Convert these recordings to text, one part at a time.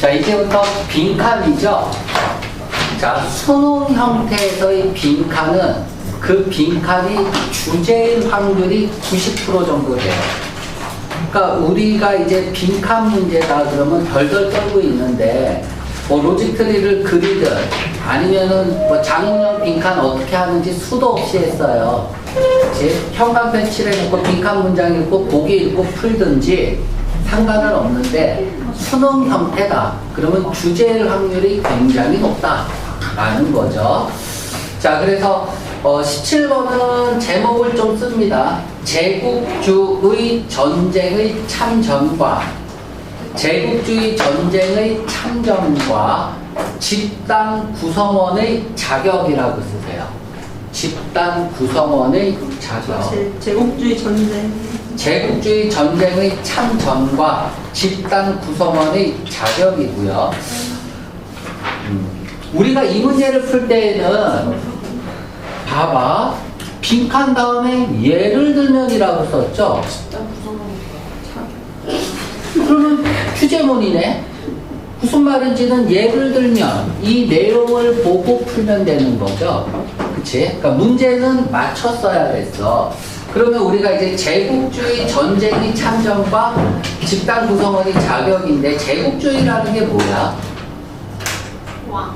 자, 이제부터 빈칸이죠. 자, 수능 형태에서의 빈칸은 그 빈칸이 주제일 확률이 90% 정도 돼요. 그러니까 우리가 이제 빈칸 문제다 그러면 덜덜 떨고 있는데 뭐 로직 트리를 그리든 아니면은 뭐 장문형 빈칸 어떻게 하는지 수도 없이 했어요. 그치? 형광펜 칠해 놓고 빈칸 문장 읽고 보기 읽고 풀든지 상관은 없는데 수능 형태다. 그러면 주제일 확률이 굉장히 높다라는 거죠. 자, 그래서 어, 17번은 제목을 좀 씁니다. 제국주의 전쟁의 참전과 제국주의 전쟁의 참전과 집단 구성원의 자격이라고 쓰세요. 집단 구성원의 자격. 제, 제국주의 전쟁. 제국주의 전쟁의 참전과 집단 구성원의 자격이고요. 음, 우리가 이 문제를 풀 때에는 봐봐 빈칸 다음에 예를 들면이라고 썼죠. 그러면 휴제문이네. 무슨 말인지는 예를 들면 이 내용을 보고 풀면 되는 거죠. 그치? 그러니까 문제는 맞췄어야 됐어. 그러면 우리가 이제 제국주의 전쟁이 참전과 집단 구성원이 자격인데 제국주의라는 게 뭐야? 왕.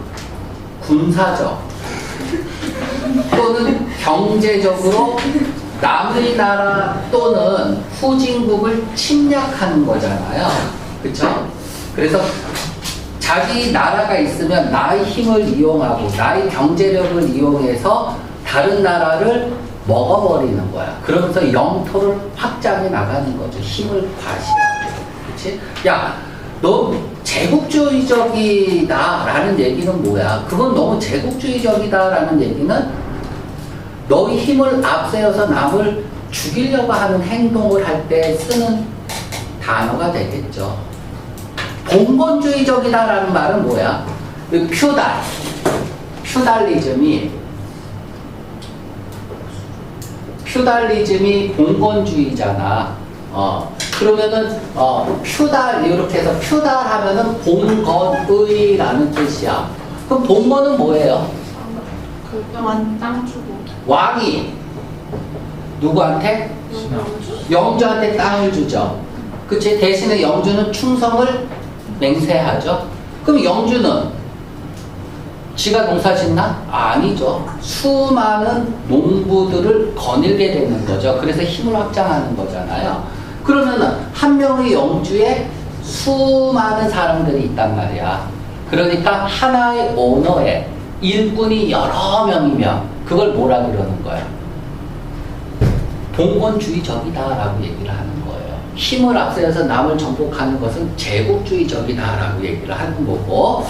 군사적 또는 경제적으로 남의 나라 또는 후진국을 침략하는 거잖아요. 그쵸? 그래서 자기 나라가 있으면 나의 힘을 이용하고 나의 경제력을 이용해서 다른 나라를 먹어버리는 거야. 그러면서 영토를 확장해 나가는 거죠. 힘을 과시하고. 그치? 야, 너 제국주의적이다라는 얘기는 뭐야? 그건 너무 제국주의적이다라는 얘기는 너의 힘을 앞세워서 남을 죽이려고 하는 행동을 할 때 쓰는 단어가 되겠죠. 봉건주의적이다라는 말은 뭐야? 그 퓨달, 퓨달리즘이 퓨달리즘이 봉건주의잖아. 어, 그러면은 어, 퓨달 이렇게 해서 퓨달 하면은 봉건의라는 뜻이야. 그럼 봉건은 뭐예요? 그왕 땅 주고. 왕이 누구한테? 영주? 영주한테 땅을 주죠. 그치? 대신에 영주는 충성을 맹세하죠. 그럼 영주는 지가 농사 짓나? 아니죠. 수많은 농부들을 거닐게 되는 거죠. 그래서 힘을 확장하는 거잖아요. 그러면은 한 명의 영주에 수많은 사람들이 있단 말이야. 그러니까 하나의 오너에 일꾼이 여러 명이면 그걸 뭐라 그러는 거야? 봉건주의적이다라고 얘기를 하는 거예요. 힘을 앞세워서 남을 정복하는 것은 제국주의적이다라고 얘기를 하는 거고,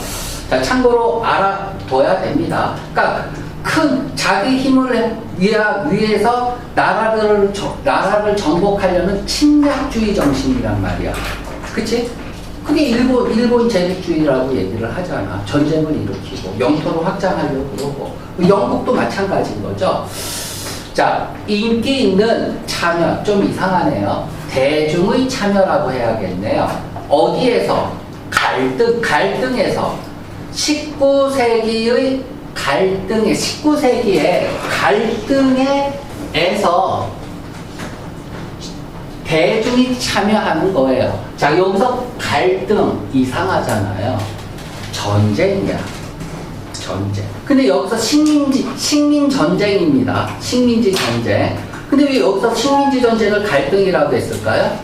자, 참고로 알아둬야 됩니다. 그러니까 큰 자기 힘을 위해서 나라를, 정- 나라를 정복하려는 침략주의 정신이란 말이야. 그치? 그게 일본, 일본 제국주의라고 얘기를 하잖아. 전쟁을 일으키고, 영토를 확장하려고 그러고, 영국도 마찬가지인 거죠. 자, 인기 있는 참여, 좀 이상하네요. 대중의 참여라고 해야겠네요. 어디에서? 갈등, 갈등에서. 19세기의 갈등에, 19세기에 갈등에서 대중이 참여하는 거예요. 자, 여기서 갈등 이상하잖아요. 전쟁이야. 전쟁. 근데 여기서 식민지, 식민 전쟁입니다. 식민지 전쟁. 근데 왜 여기서 식민지 전쟁을 갈등이라고 했을까요?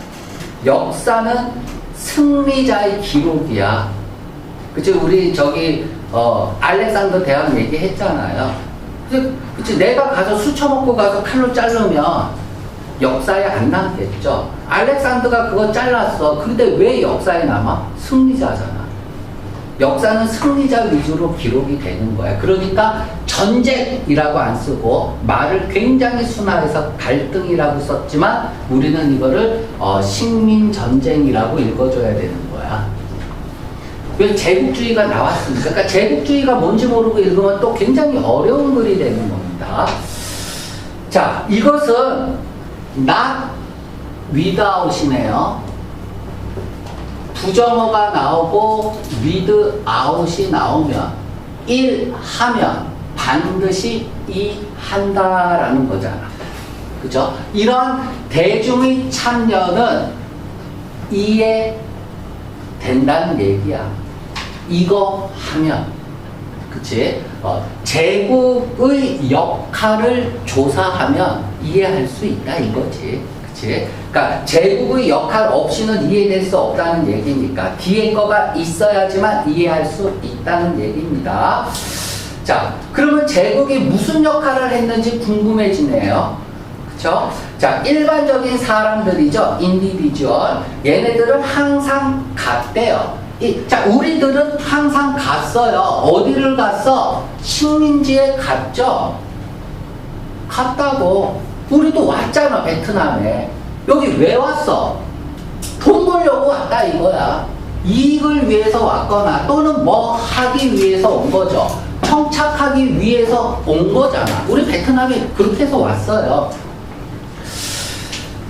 역사는 승리자의 기록이야. 그치, 우리 저기, 어, 알렉산더 대학 얘기했잖아요. 근데, 그치, 내가 가서 술 처먹고 가서 칼로 자르면 역사에 안 남겠죠. 알렉산더가 그거 잘랐어. 근데 왜 역사에 남아? 승리자잖아. 역사는 승리자 위주로 기록이 되는 거야. 그러니까 전쟁이라고 안 쓰고 말을 굉장히 순화해서 갈등이라고 썼지만 우리는 이거를 어, 식민 전쟁이라고 읽어줘야 되는 거야. 왜 제국주의가 나왔습니까? 그러니까 제국주의가 뭔지 모르고 읽으면 또 굉장히 어려운 글이 되는 겁니다. 자, 이것은 not without이네요. 부정어가 나오고 with, out이 나오면 1 하면 반드시 이 한다라는 거잖아. 그죠? 이런 대중의 참여는 이해 된다는 얘기야. 이거 하면. 그치? 어, 제국의 역할을 조사하면 이해할 수 있다 이거지. 그치? 그러니까 제국의 역할 없이는 이해될 수 없다는 얘기니까 뒤에 거가 있어야지만 이해할 수 있다는 얘기입니다. 자, 그러면 제국이 무슨 역할을 했는지 궁금해지네요. 그쵸? 자, 일반적인 사람들이죠. 인디비주얼. 얘네들은 항상 갔대요. 이, 자, 우리들은 항상 갔어요. 어디를 갔어? 식민지에 갔죠? 갔다고. 우리도 왔잖아, 베트남에. 여기 왜 왔어? 돈 벌려고 왔다 이거야. 이익을 위해서 왔거나 또는 뭐 하기 위해서 온 거죠. 청착하기 위해서 온 거잖아. 우리 베트남에 그렇게 해서 왔어요.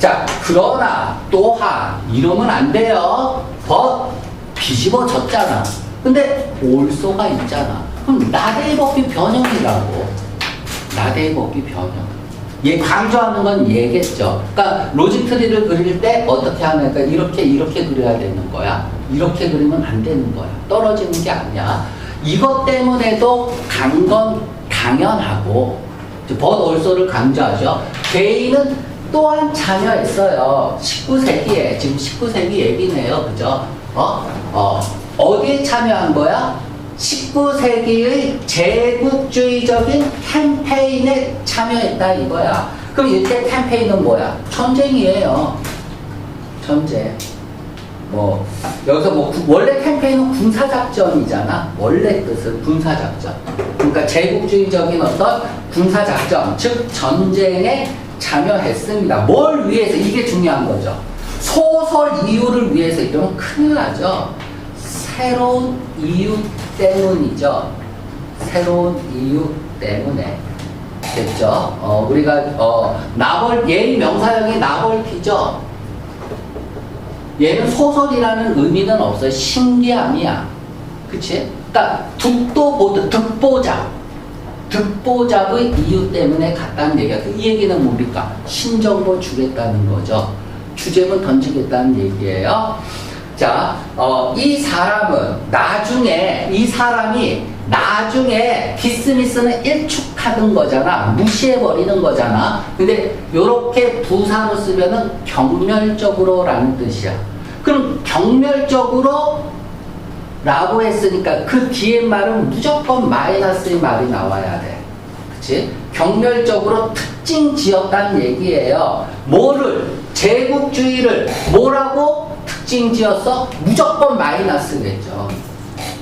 자, 그러나 또한 이러면 안 돼요. 법 뒤집어졌잖아. 근데 올소가 있잖아. 그럼 나대의 법이 변형이라고. 나대의 법이 변형. 얘 강조하는 건 얘겠죠. 그러니까 로직 트리를 그릴 때 어떻게 하면 그러니까 이렇게 이렇게 그려야 되는 거야. 이렇게 그리면 안 되는 거야. 떨어지는 게 아니야. 이것 때문에도 간 건 당연하고 벗 올소를 강조하죠. 개인은 또한 참여했어요. 19세기에 지금 19세기 얘기네요. 그죠? 어? 어. 어디에 참여한 거야? 19세기의 제국주의적인 캠페인에 참여했다 이거야. 그럼 이때 캠페인은 뭐야? 전쟁이에요. 전쟁. 뭐 여기서 뭐 구- 원래 캠페인은 군사작전이잖아. 원래 뜻은 군사작전. 그러니까 제국주의적인 어떤 군사작전, 즉 전쟁에 참여했습니다. 뭘 위해서 이게 중요한 거죠. 소설 이유를 위해서 이러면 큰일 나죠. 새로운 이유 때문이죠. 새로운 이유 때문에. 됐죠? 어, 우리가, 어, 나벌, 예의 명사형이 나벌피죠? 얘는 소설이라는 의미는 없어요. 신기함이야. 그치? 그니까, 득도 보드, 득보작. 득보작의 이유 때문에 갔다는 얘기야. 이 얘기는 뭡니까? 신정보 주겠다는 거죠. 주제문 던지겠다는 얘기예요. 자, 어, 이 사람은 나중에, 이 사람이 나중에 디스미스는 일축하던 거잖아. 무시해버리는 거잖아. 근데 요렇게 부사로 쓰면은 경멸적으로 라는 뜻이야. 그럼 경멸적으로 라고 했으니까 그 뒤에 말은 무조건 마이너스의 말이 나와야 돼. 그치? 경멸적으로 특징 지었다는 얘기예요. 뭐를? 제국주의를 뭐라고 특징 지었어? 무조건 마이너스겠죠.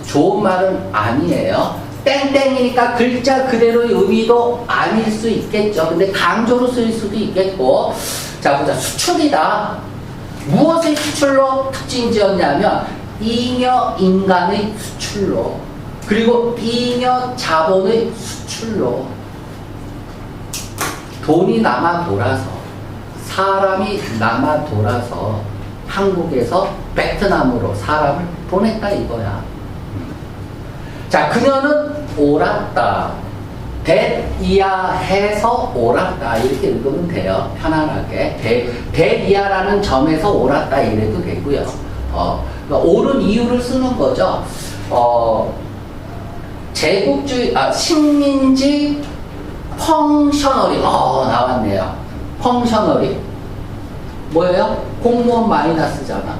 좋은 말은 아니에요. 땡땡이니까 글자 그대로의 의미도 아닐 수 있겠죠. 근데 강조로 쓰일 수도 있겠고. 자, 보자. 수출이다. 무엇의 수출로 특징 지었냐면 잉여 인간의 수출로 그리고 잉여 자본의 수출로 돈이 남아 돌아서 사람이 남아 돌아서 한국에서 베트남으로 사람을 보냈다 이거야. 자, 그녀는 옳았다. 대이하해서 옳았다. 이렇게 읽으면 돼요. 편안하게. 대, 대이하라는 점에서 옳았다. 이래도 되고요. 어, 그러니까 옳은 이유를 쓰는 거죠. 어, 제국주의, 아, 식민지 펑셔너리. 어, 나왔네요. 펑셔너리. 뭐예요? 공무원 마이너스잖아.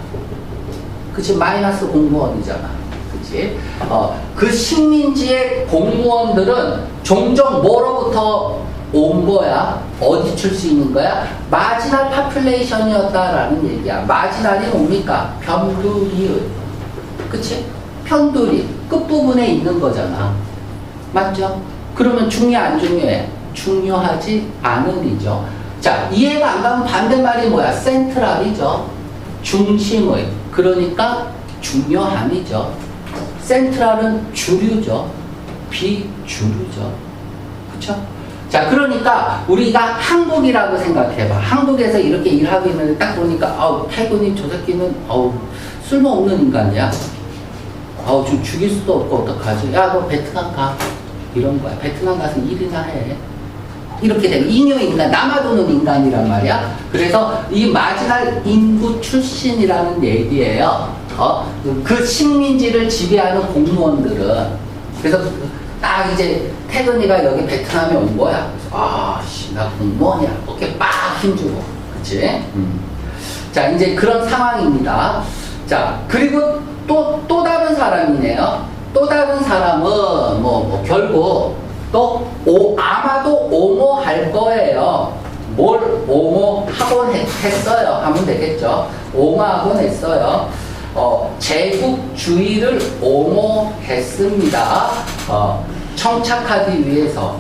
그치? 마이너스 공무원이잖아. 그치? 어, 그 식민지의 공무원들은 종종 뭐로부터 온 거야? 어디 출신인 거야? 마지날 파퓰레이션이었다라는 얘기야. 마지날이 뭡니까? 변두리의. 그치? 편두리. 끝부분에 있는 거잖아. 맞죠? 그러면 중요 안 중요해? 중요하지 않은 이죠. 자, 이해가 안 가면 반대말이 뭐야? 센트럴이죠. 중심의. 그러니까 중요함이죠. 센트럴은 주류죠. 비주류죠. 그쵸? 자, 그러니까 우리가 한국이라고 생각해봐. 한국에서 이렇게 일하고 있는데 딱 보니까, 아우, 태군님 저 새끼는, 아우, 쓸모없는 인간이야. 아우 좀 죽일 수도 없고 어떡하지? 야 너 베트남 가 이런 거야. 베트남 가서 일이나 해. 이렇게 되면 잉여 인간, 남아도는 인간이란 말이야. 그래서 이 마지막 인구 출신이라는 얘기예요. 어? 그 식민지를 지배하는 공무원들은 그래서 딱 이제 태근이가 여기 베트남에 온 거야. 아씨 나 공무원이야. 어깨 빡 힘주고, 그치? 음. 자 이제 그런 상황입니다. 자 그리고 또또 다른 사람이네요. 또 다른 사람은 뭐, 뭐 결국 또 오, 아마도 오모 할 거예요. 뭘 오모 하곤 했, 했어요. 하면 되겠죠. 오모 하곤 했어요. 어, 제국주의를 오모했습니다. 어, 청착하기 위해서.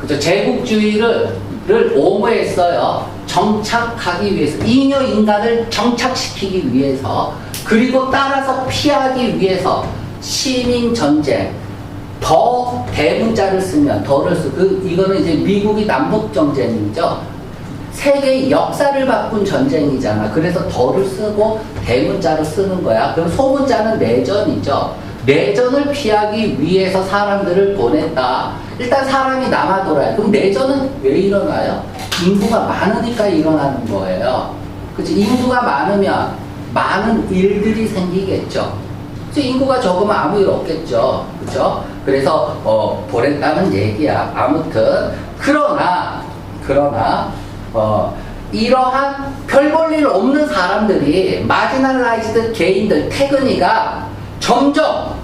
그죠? 제국주의를 를 오모했어요. 정착하기 위해서. 잉여 인간을 정착시키기 위해서. 그리고 따라서 피하기 위해서. 시민전쟁. 더 대문자를 쓰면 더를 쓰, 그, 이거는 이제 미국이 남북 전쟁이죠. 세계의 역사를 바꾼 전쟁이잖아. 그래서 더를 쓰고 대문자를 쓰는 거야. 그럼 소문자는 내전이죠. 내전을 피하기 위해서 사람들을 보냈다. 일단 사람이 남아 돌아요. 그럼 내전은 왜 일어나요? 인구가 많으니까 일어나는 거예요. 그치? 인구가 많으면 많은 일들이 생기겠죠. 인구가 적으면 아무 일 없겠죠. 그죠? 그래서, 어, 보냈다는 얘기야. 아무튼. 그러나, 그러나, 어, 이러한 별 볼 일 없는 사람들이 마지널라이즈드 개인들 태근이가 점점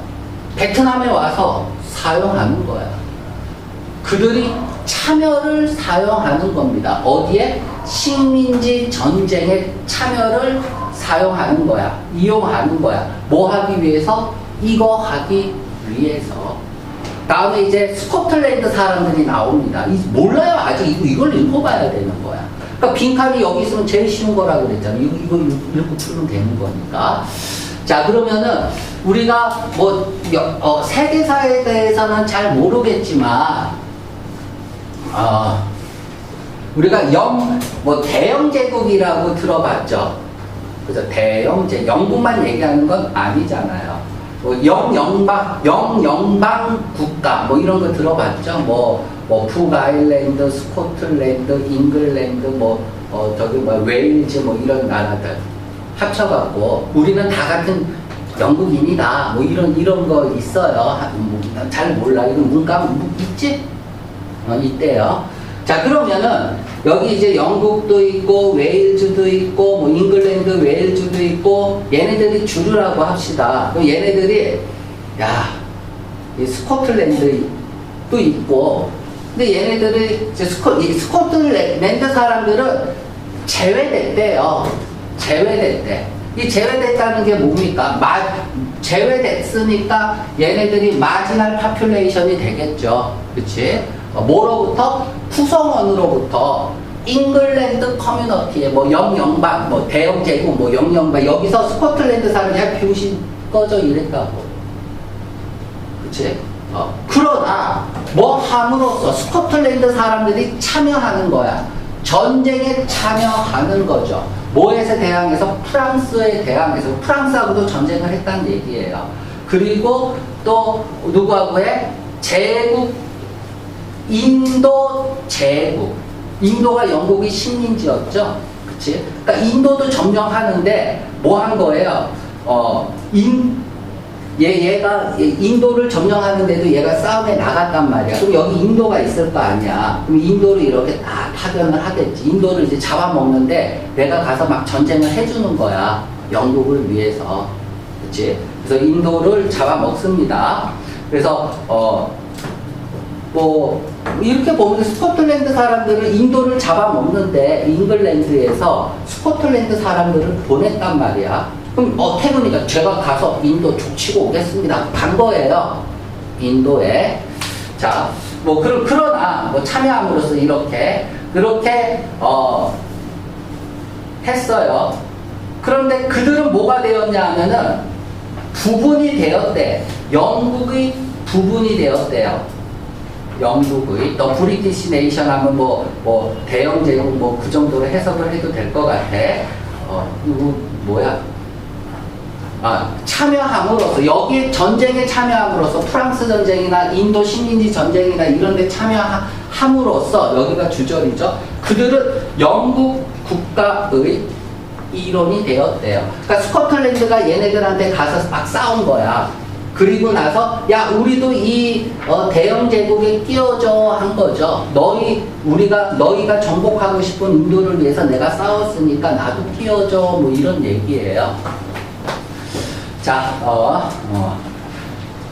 베트남에 와서 사용하는 거야. 그들이 참여를 사용하는 겁니다. 어디에? 식민지 전쟁에 참여를 사용하는 거야. 이용하는 거야. 뭐 하기 위해서? 이거 하기 위해서. 다음에 이제 스코틀랜드 사람들이 나옵니다. 이- 몰라요. 아직 이거, 이걸 읽어봐야 되는 거야. 그러니까 빈칸이 여기 있으면 제일 쉬운 거라 그랬잖아. 이거, 이거 읽- 읽고 풀면 되는 거니까. 자, 그러면은 우리가 뭐, 여- 어, 세계사에 대해서는 잘 모르겠지만, 어, 우리가 영, 뭐 대영 제국이라고 들어봤죠. 그죠? 대영 제, 영국만 얘기하는 건 아니잖아요. 뭐 영영방, 영영방 국가, 뭐 이런 거 들어봤죠? 뭐, 뭐 북아일랜드, 스코틀랜드, 잉글랜드, 뭐, 어, 저기 뭐 웨일즈, 뭐 이런 나라들 합쳐갖고 우리는 다 같은 영국인이다. 뭐 이런, 이런 거 있어요. 하- 뭐, 잘 몰라. 이거 문과 뭐 있지? 어, 있대요. 자, 그러면은, 여기 이제 영국도 있고, 웨일즈도 있고, 뭐, 잉글랜드, 웨일즈도 있고, 얘네들이 주류라고 합시다. 그럼 얘네들이, 야, 이 스코틀랜드도 있고, 근데 얘네들이, 이제 스코, 이 스코틀랜드 사람들은 제외됐대요. 제외됐대. 이 제외됐다는 게 뭡니까? 마, 제외됐으니까 얘네들이 마지널 파퓰레이션이 되겠죠. 그치? 어, 뭐로부터? 구성원으로부터 잉글랜드 커뮤니티에 뭐 영영방, 뭐 대영 제국, 뭐 영영방 여기서 스코틀랜드 사람이 야 병신 꺼져 이랬다고. 그치? 어, 그러나 뭐 함으로써 스코틀랜드 사람들이 참여하는 거야. 전쟁에 참여하는 거죠. 뭐에 대항해서 프랑스에 대항해서 프랑스하고도 전쟁을 했다는 얘기예요. 그리고 또 누구하고 해? 제국 인도 제국. 인도가 영국이 식민지였죠. 그치? 그러니까 인도도 점령하는데 뭐 한 거예요? 어, 인, 얘, 얘가 얘 인도를 점령하는데도 얘가 싸움에 나갔단 말이야. 그럼 여기 인도가 있을 거 아니야. 그럼 인도를 이렇게 다 파견을 하겠지. 인도를 이제 잡아먹는데 내가 가서 막 전쟁을 해주는 거야. 영국을 위해서. 그치? 그래서 인도를 잡아먹습니다. 그래서, 어, 뭐 이렇게 보면 스코틀랜드 사람들은 인도를 잡아먹는데 잉글랜드에서 스코틀랜드 사람들을 보냈단 말이야. 그럼 어떻게 보니까 제가 가서 인도 족치고 오겠습니다. 간 거예요. 인도에. 자, 뭐 그러, 그러나 뭐 참여함으로써 이렇게 그렇게 어 했어요. 그런데 그들은 뭐가 되었냐 하면은 부분이 되었대. 영국의 부분이 되었대요. 영국의 또 브리티시 네이션 하면 뭐, 뭐 대영 제국 뭐 그 정도로 해석을 해도 될 것 같아. 어, 이거 뭐야? 아, 참여함으로써 여기에 전쟁에 참여함으로써 프랑스 전쟁이나 인도 식민지 전쟁이나 이런 데 참여함으로써 여기가 주절이죠. 그들은 영국 국가의 일원이 되었대요. 그러니까 스코틀랜드가 얘네들한테 가서 막 싸운 거야. 그리고 나서 야 우리도 이 어, 대영 제국에 끼워줘 한 거죠. 너희 우리가 너희가 정복하고 싶은 인도를 위해서 내가 싸웠으니까 나도 끼워줘 뭐 이런 얘기예요. 자, 어, 어.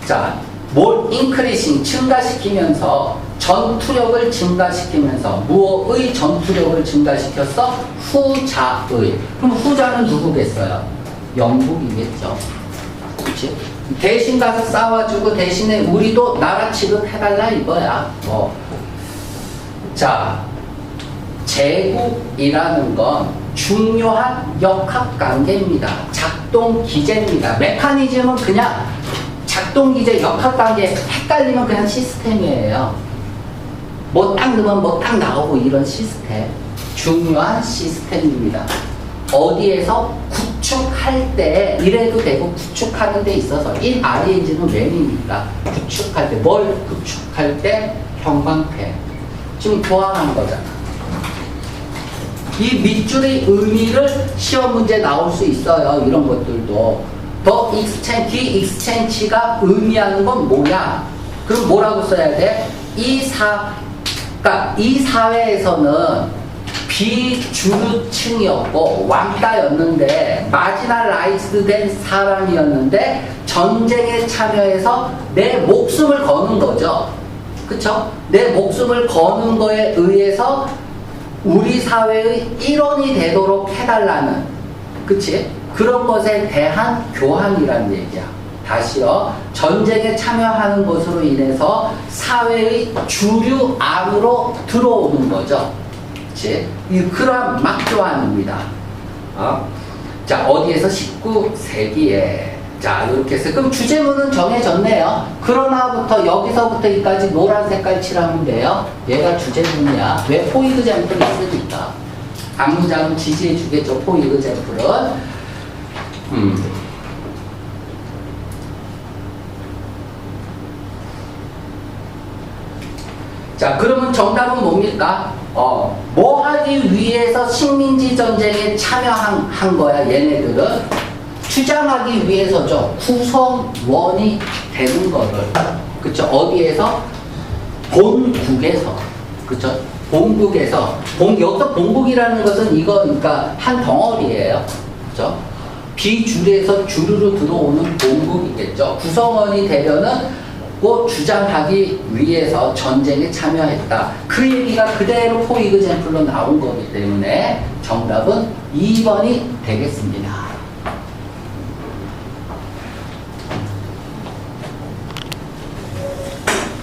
자, 뭘 인크리싱 증가시키면서 전투력을 증가시키면서 무엇의 전투력을 증가시켰어? 후자의. 그럼 후자는 누구겠어요? 영국이겠죠. 그치? 대신 가서 싸워주고 대신에 우리도 나라 취급해달라 이거야. 뭐. 자, 제국이라는 건 중요한 역학 관계입니다. 작동 기제입니다. 메커니즘은 그냥 작동 기제, 역학 관계 헷갈리면 그냥 시스템이에요. 뭐 딱 넣으면 뭐 딱 나오고 이런 시스템. 중요한 시스템입니다. 어디에서 구축 할 때 이래도 되고 구축하는 데 있어서 1 RNG는 웬이니까 구축할 때 뭘 구축할 때 형광펜 지금 교환한 거잖아. 이 밑줄의 의미를 시험 문제 나올 수 있어요. 이런 것들도. 더 익스첸, 디 익스첸치가 의미하는 건 뭐냐? 그럼 뭐라고 써야 돼? 이 사, 그러니까 이 사회에서는 비주류층이었고 왕따였는데 마지널라이즈드 된 사람이었는데 전쟁에 참여해서 내 목숨을 거는 거죠. 그쵸? 내 목숨을 거는 거에 의해서 우리 사회의 일원이 되도록 해달라는 그치? 그런 것에 대한 교환이라는 얘기야. 다시요. 전쟁에 참여하는 것으로 인해서 사회의 주류 안으로 들어오는 거죠. 그치? 이 그러한 막교환입니다. 어? 자, 어디에서 19세기에. 자, 이렇게 해서. 그럼 주제문은 정해졌네요. 그러나부터 여기서부터 여기까지 노란 색깔 칠하면 돼요. 얘가 주제문이야. 왜 포이드 잼플이 있으니까. 앞문장은 지지해 주겠죠. 포이드 잼플은. 음. 자, 그러면 정답은 뭡니까? 어, 뭐 하기 위해서 식민지 전쟁에 참여한 한 거야, 얘네들은? 주장하기 위해서죠. 구성원이 되는 거를. 그쵸? 어디에서? 본국에서. 그쵸? 본국에서. 본, 여기서 본국이라는 것은 이거, 그러니까 한 덩어리예요. 그쵸? 비주류에서 주류로 들어오는 본국이겠죠. 구성원이 되려는 고 주장하기 위해서 전쟁에 참여했다. 그 얘기가 그대로 포 이그젠플로 나온 거기 때문에 정답은 2번이 되겠습니다.